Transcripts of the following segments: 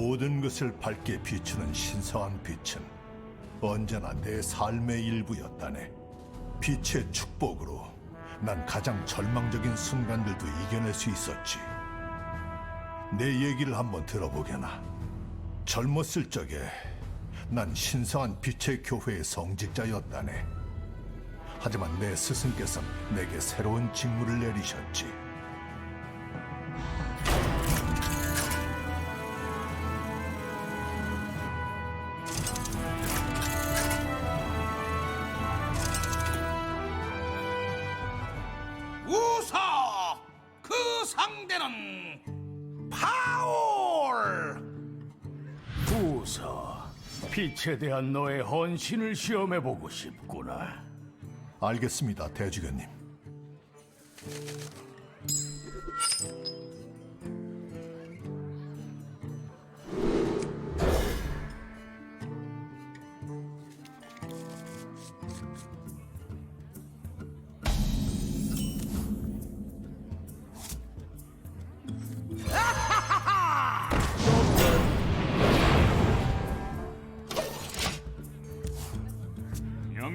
모든 것을 밝게 비추는 신성한 빛은 언제나 내 삶의 일부였다네. 빛의 축복으로 난 가장 절망적인 순간들도 이겨낼 수 있었지. 내 얘기를 한번 들어보게나. 젊었을 적에 난 신성한 빛의 교회의 성직자였다네. 하지만 내 스승께서는 내게 새로운 직무를 내리셨지. 상대는 파울 부서 빛에 대한 너의 헌신을 시험해보고 싶구나. 알겠습니다, 대주교님.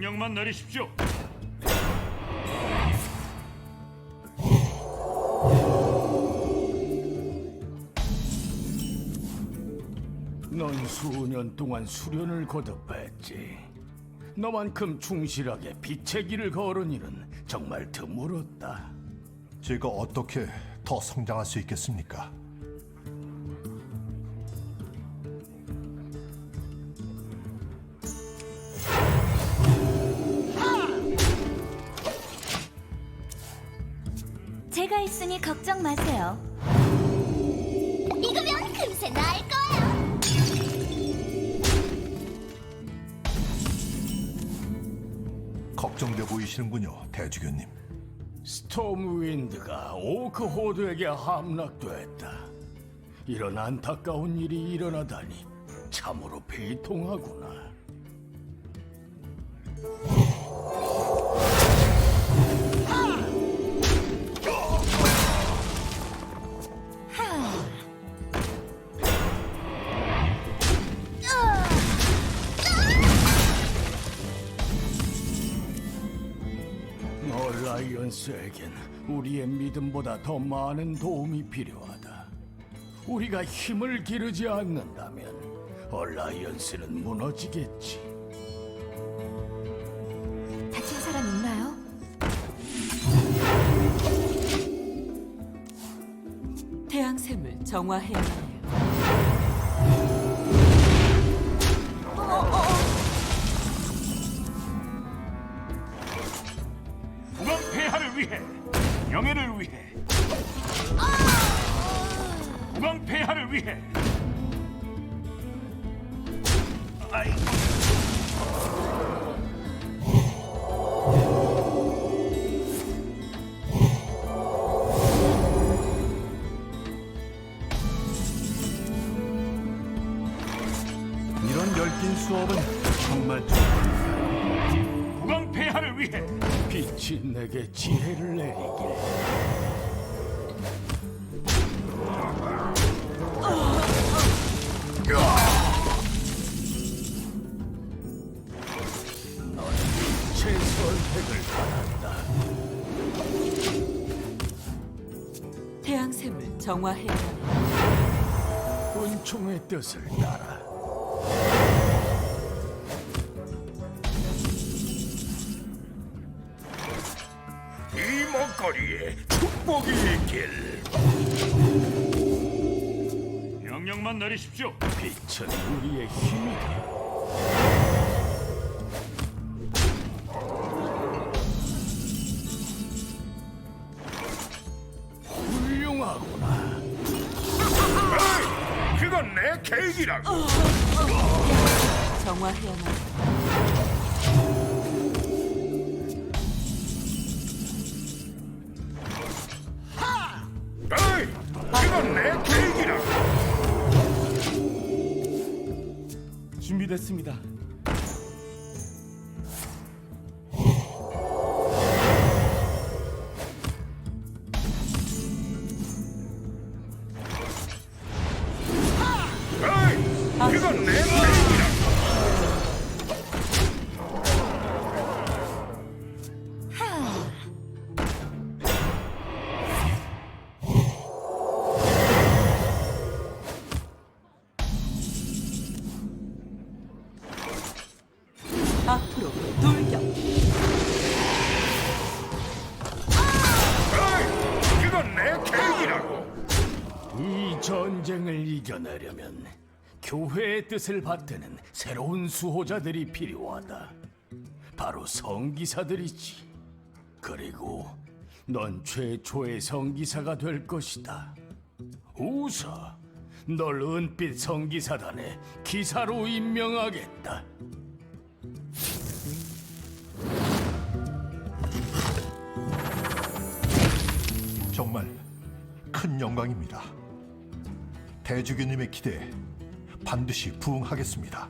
명령만 내리십시오. 넌 수년 동안 수련을 거듭했지. 너만큼 충실하게 빛의 길을 걸은 이는 정말 드물었다. 제가 어떻게 더 성장할 수 있겠습니까? 제가 있으니 걱정 마세요. 이거면 금세 나을 거야. 걱정돼 보이시는군요, 대주교님. 스톰윈드가 오크 호드에게 함락됐다. 이런 안타까운 일이 일어나다니 참으로 비통하구나. 얼라이언스에겐 우리의 믿음보다 더 많은 도움이 필요하다. 우리가 힘을 기르지 않는다면 얼라이언스는 무너지겠지. 다친 사람 있나요? 태양샘을 정화해야. 국 이 이런 열띤 수업은 정말 좋다. 국왕 폐하를 위해 빛이 내게 지혜를 내리길. 선택을 받았다. 태양샘을 정화해야 해요. 은총의 뜻을 따라. 이 먹거리에 축복이 있길 명령만 내리십시오. 빛은 우리의 힘이다. 하구나. 그건 내 계획이라고 정화해야만 해요. 어이 그건 내 계획이라고 준비됐습니다. 앞으로 돌격. 이 전쟁을 이겨내려면 교회의 뜻을 받드는 새로운 수호자들이 필요하다. 바로 성기사들이지. 그리고 넌 최초의 성기사가 될 것이다. 우사, 널 은빛 성기사단의 기사로 임명하겠다. 영광입니다. 대주교님의 기대에 반드시 부응하겠습니다.